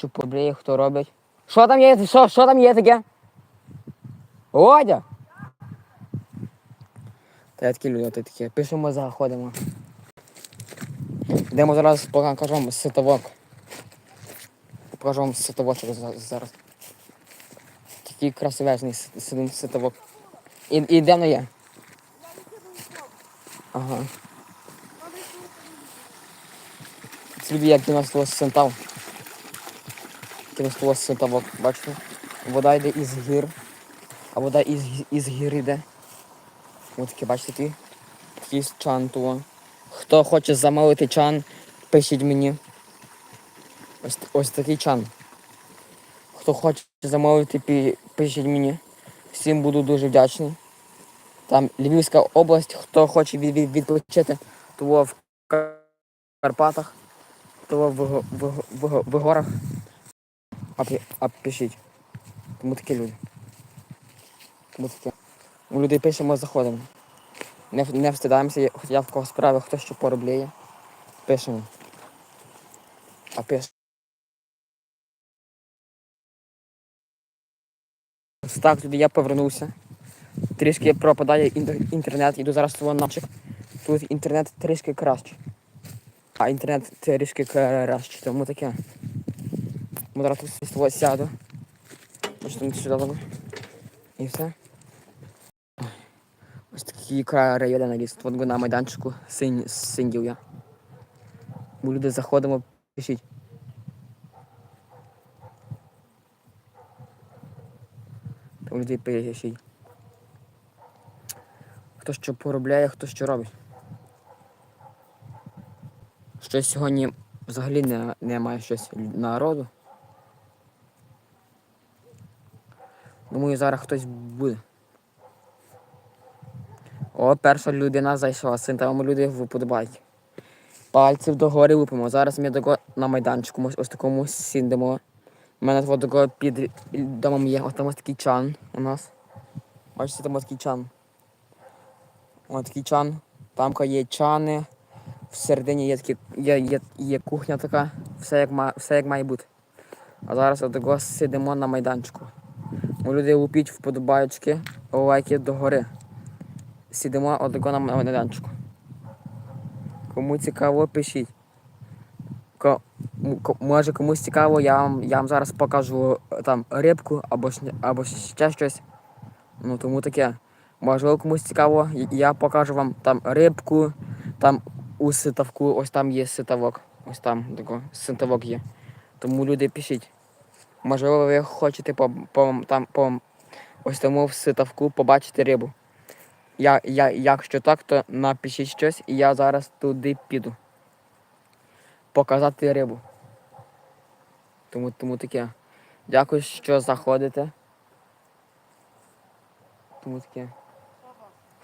що побріє, хто робить. Що там є? Що, що там є таке? Одя! Та я такі люди, такі. Пишемо, заходимо. Йдемо зараз покажу вам ситовок. Покажу вам ситовочок зараз. Такий красивезний ситовок. І, і де воно є? Ага. Це люди, як 90 сентав. 90 сентавок, бачите? Вода йде із гір. А вода із, із гір йде. Ось таке, бачите, такий, такий чан того. Хто хоче замовити чан, пишіть мені. Ось, ось такий чан. Хто хоче замовити, пишіть мені. Всім буду дуже вдячний. Там Львівська область, хто хоче від, від, відпочити, то в Карпатах, то в, в, в, в, в горах. А, пишіть. Тому такі люди. Тому таке. У людей пишемо, заходимо. Не, не встидаємося, хоч я в кого справи, хто що поробляє. Пишемо. А пиш. Ось Так, туди я повернувся. Трішки пропадає інтернет, іду зараз свого навчик. Тут інтернет трішки краще. А інтернет трішки краще, тому таке. З того сяду. Бачите, сюди ладно. І все. Ось такі райони на ліс. От на майданчику синь, сидів я. Бо люди заходимо, пишіть. Там людей пишіть. Хто що поробляє, хто що робить. Щось сьогодні взагалі не, немає щось народу. Думаю, зараз хтось буде. О, перша людина зайшла, син там люди вподобають. Пальців догори лупимо. Зараз ми тако на майданчику, ось, такому сідемо. У мене от тако під домом є, ось там ось такий чан у нас. Бачите, там ось такий чан. Ось такий чан. Там є чани. Всередині є, такі, є, є, є кухня така, все як, все як має бути. А зараз отако сидимо на майданчику. У людей лупіть вподобаючки, лайки догори. Сидимо отако на майданчику. Кому цікаво, пишіть. Може комусь цікаво, я вам, я вам зараз покажу е, там рибку або, або ще щось. Ну тому таке. Можливо, комусь цікаво, я покажу вам там рибку, там у ситавку, ось там є ситавок. Ось там тако, ситавок є. Тому люди пишіть. Можливо, ви хочете по, по, там, по ось тому в ситавку побачити рибу. Я, я, якщо так, то напишіть щось, і я зараз туди піду. Показати рибу. Тому, тому таке. Дякую, що заходите. Тому таке.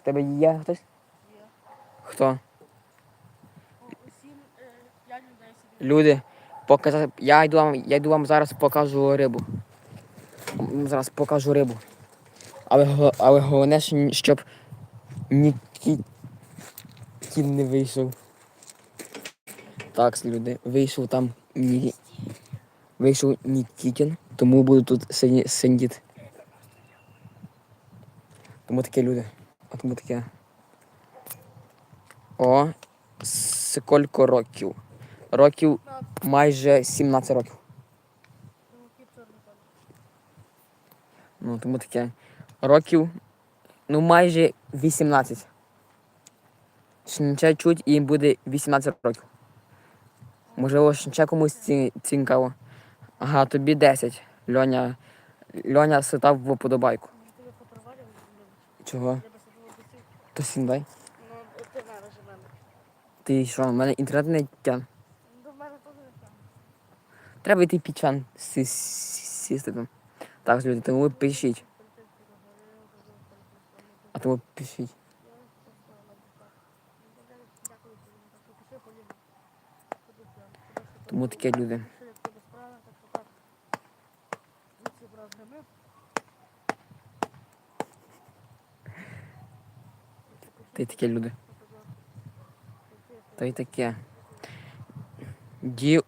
В тебе є хтось? Є. Хто? Е. Люди, показати. Я йду вам, я йду вам зараз покажу рибу. Зараз покажу рибу. Але, але головне, щоб Нікітін не вийшов. Так, люди, вийшов там Ні... Вийшов Нікітін, тому буду тут сидіти. Тому таке люди. А тому таке. О, скільки років? Років майже 17 років. Ну, тому таке. Років, ну майже 18. Ще чуть і їм буде 18 років. Можливо, ще комусь ці- цікаво. Ага, тобі 10. Льоня. Льоня ситав в подобайку. Чого? То сіндай. Ну, ти мене. Ти що, в мене інтернет не тян. Треба йти пічан сі- сі- сісти там. Так, люди, тому ви пишіть. А тому пишіть. Тому таке люди. Та й таке люди. Та й таке. Ді...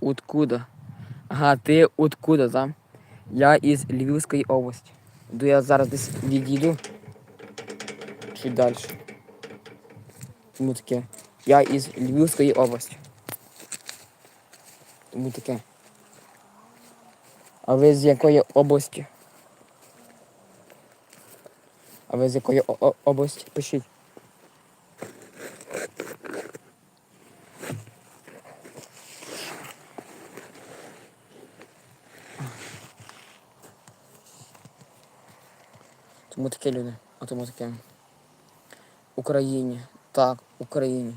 Откуда? Ага, ти откуда, да? Я із Львівської області. Йду я зараз десь відійду. Чуть далі. Тому таке. Я із Львівської області. Тому таке. А ви з якої області? А ви з якої області? Пишіть. Тому таке люди. А тому таке. Україні. Так, Україні.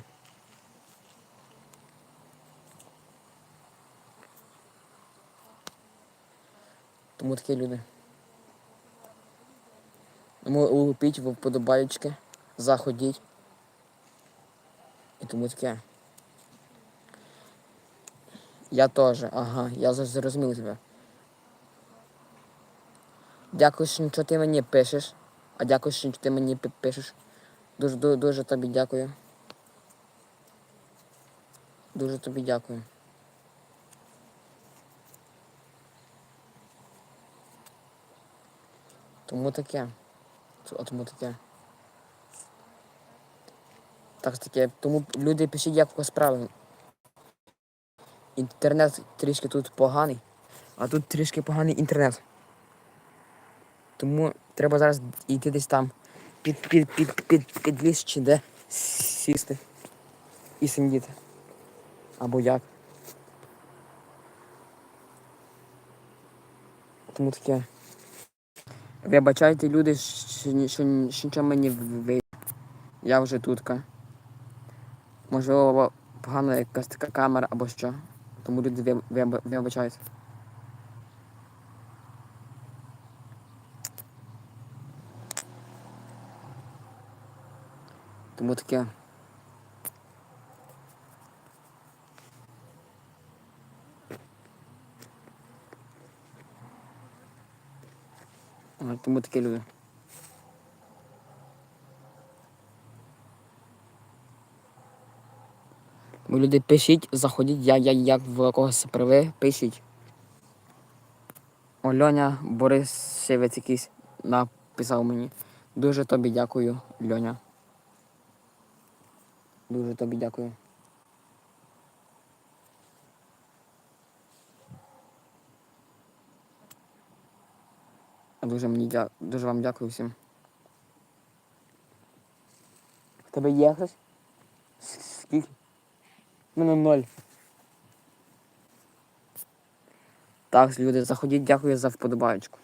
Тому такі люди. Тому лупіть в вподобаєчки, заходіть. І тому таке. Я теж, ага, я зрозумів тебе. Дякую, що ти мені пишеш. А дякую, що ти мені пи- пишеш. Дуже, дуже, дуже тобі дякую. Дуже тобі дякую. Тому таке. Ц- Тому таке. Так таке. Тому люди пишіть, як у вас. Інтернет трішки тут поганий, а тут трішки поганий інтернет. Тому треба зараз йти десь там під, під, під, під, під ліс чи де сісти і сидіти. Або як. Тому таке. Вибачайте, люди, що, що, що мені вийде. Я вже тутка. Можливо, погана якась така камера або що. Тому люди виб- Тому таке. Тому таке люди. Ви люди пишіть, заходіть, я, я як в когось приви, пишіть. Льоня Борисевець якийсь написав мені. Дуже тобі дякую, Льоня. Дуже тобі дякую. Дуже мені дя... дуже вам дякую всім. В тебе є хтось? Скільки? У мене ноль. Так, люди, заходіть, дякую за вподобаєчку.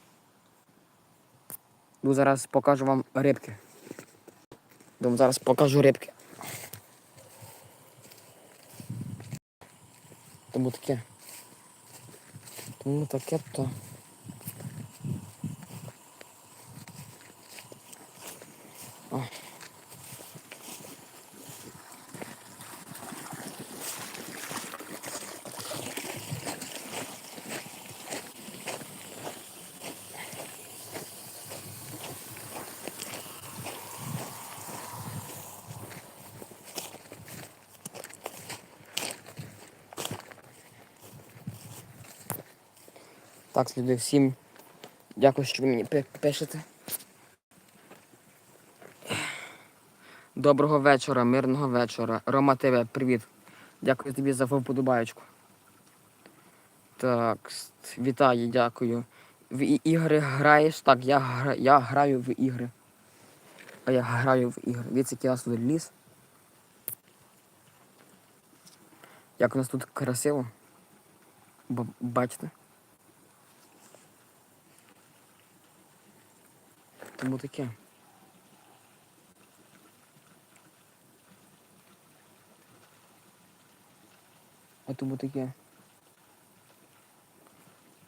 Ну, зараз покажу вам рибки. Думаю, зараз покажу рибки. Тому таке. Тому таке то. Так, люди, всім дякую, що ви мені пишете. Доброго вечора, мирного вечора. Рома ТВ, привіт. Дякую тобі за вподобаєчку. Так, вітаю, дякую. В ігри граєш? Так, я, гра... я граю в ігри. А я граю в ігри. Дивіться, який нас ліс. Як у нас тут красиво. Бачите? Тому таке. А тому таке.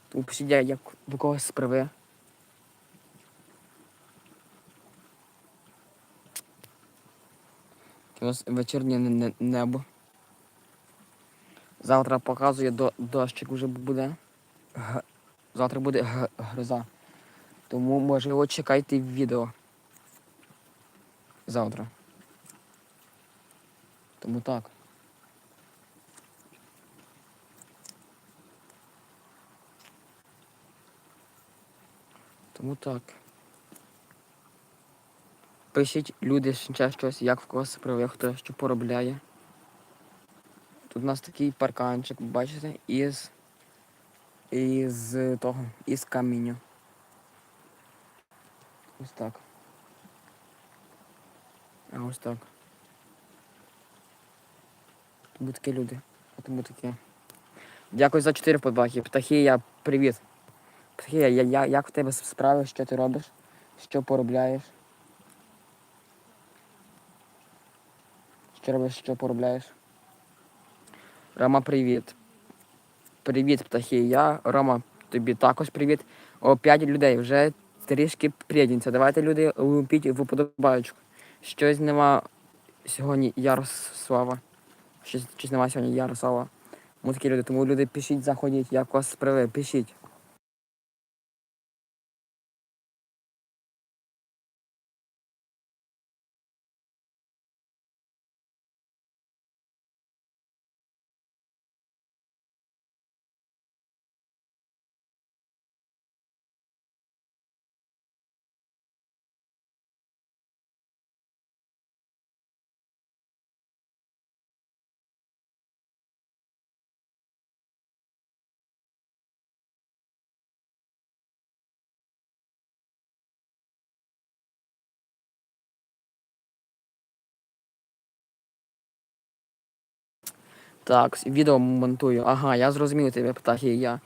Тому посидя, як до когось справи. У нас вечірнє не- не- небо. Завтра показує до дощик уже буде. Завтра буде гроза. Тому, можливо, чекайте відео завтра. Тому так. Тому так. Пишіть люди ще щось, як в когось справи, хто що поробляє. Тут у нас такий парканчик, бачите, із із того, із каміння. Ось так. А ось так. Тому такі люди. А тому таке. Дякую за 4 подбахи. Птахія, привіт. Птахія, я, я, як в тебе справи, що ти робиш? Що поробляєш? Що робиш, що поробляєш? Рома, привіт. Привіт, птахія. Рома, тобі також привіт. О, 5 людей, вже трішки придінься. Давайте, люди, лупіть в уподобаючку. Щось нема сьогодні Ярослава. Щось, щось нема сьогодні Ярослава. Ми такі люди, тому люди пишіть, заходіть, як вас справи, пишіть. Так, відео монтую. Ага, я зрозумів тебе, птахи, я.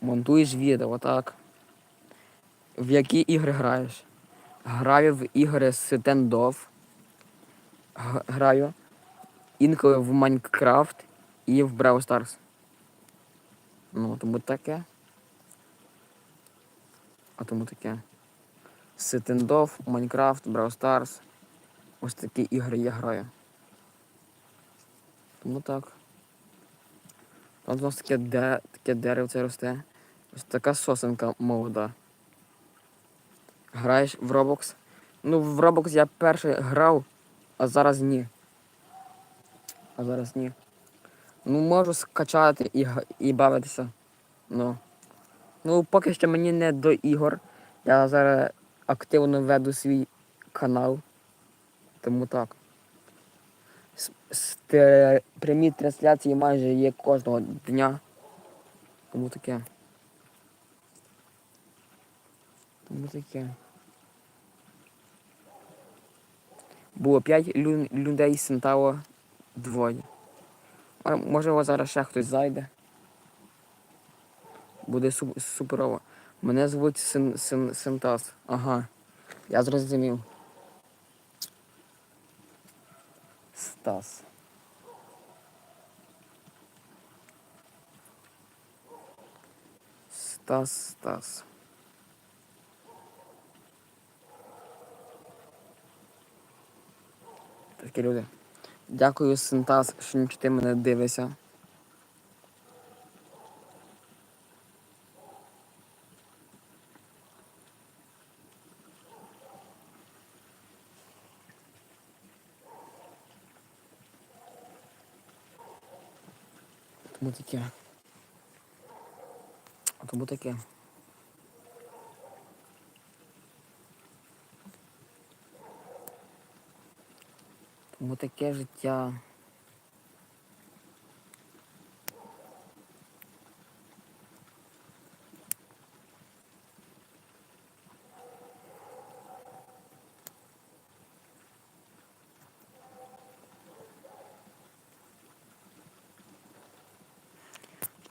Монтуєш відео, так. В які ігри граєш? Граю в ігри стендов. Г- Граю. Інколи в Майнкрафт і в Brawl Stars. Ну, тому таке. А тому таке. Стендов, Майнкрафт, Brawl Stars. Ось такі ігри я граю. Тому так. Там у нас таке, де, таке деревце росте. Ось така сосенка молода. Граєш в Roblox? Ну, в Roblox я перший грав, а зараз ні. А зараз ні. Ну, можу скачати і, і бавитися. Ну. Ну, поки що мені не до ігор. Я зараз активно веду свій канал. Тому так. Прямі трансляції майже є кожного дня. Тому таке. Тому таке. Було 5 лю- людей, стало двоє. А може зараз ще хтось зайде. Буде су- суперово. Мене звуть Син, Син, Синтас. Ага. Я зрозумів. Стас. Стас, Стас. Такі люди. Дякую, Синтас, що ти мене дивишся. Тому таке. Тому таке. Тому таке життя.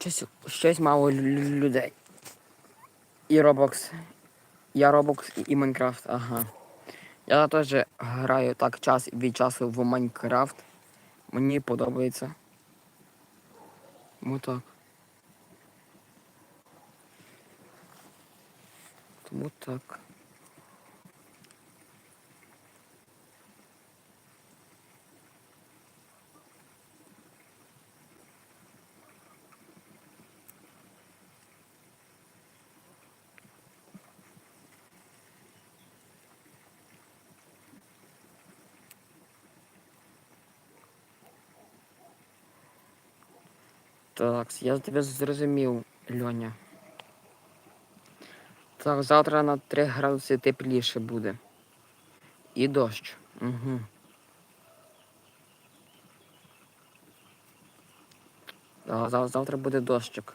Щось, щось мало лю- лю- людей. І Roblox. Я Roblox і, Minecraft, ага. Я теж граю так час від часу в Майнкрафт. Мені подобається. Тому так. Тому так. Так, я тебе зрозумів, Льоня. Так, завтра на 3 градуси тепліше буде. І дощ. Угу. Так, завтра буде дощик.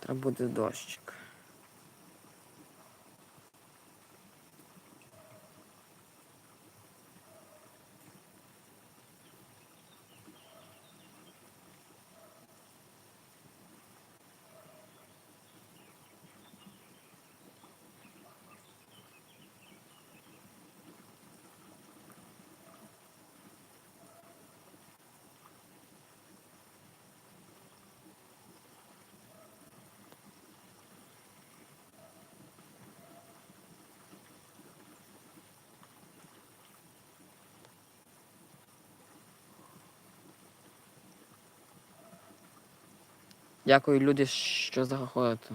Треба буде дощ. Дякую, люди, що заходите.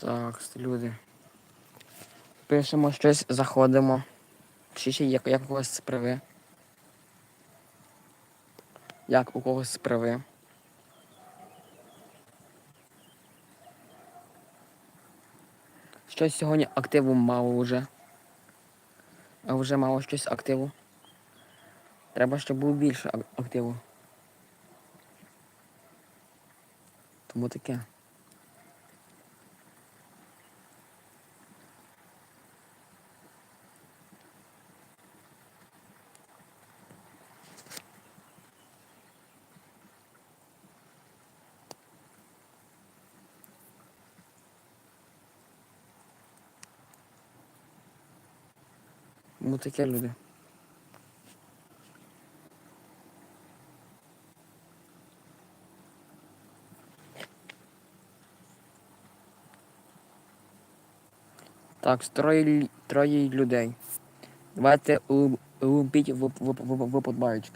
Так, люди. Пишемо щось, заходимо. Чи ще як, як у когось справи. Як у когось справи. Щось сьогодні активу мало вже. А вже мало щось активу. Треба, щоб було більше активу. Тому таке. таке люди. Так, троє троє людей. Давайте лупіть в, в, в, в, в, в,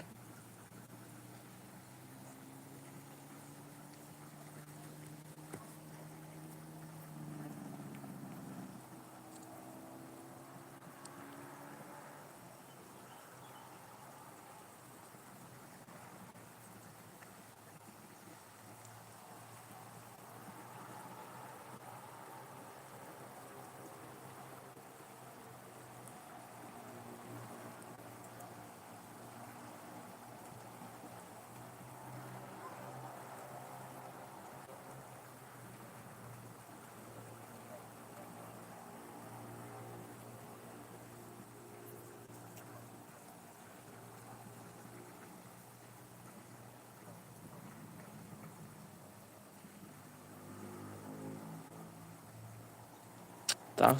Так,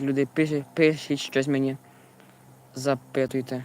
люди пишуть, пишіть щось мені запитуйте.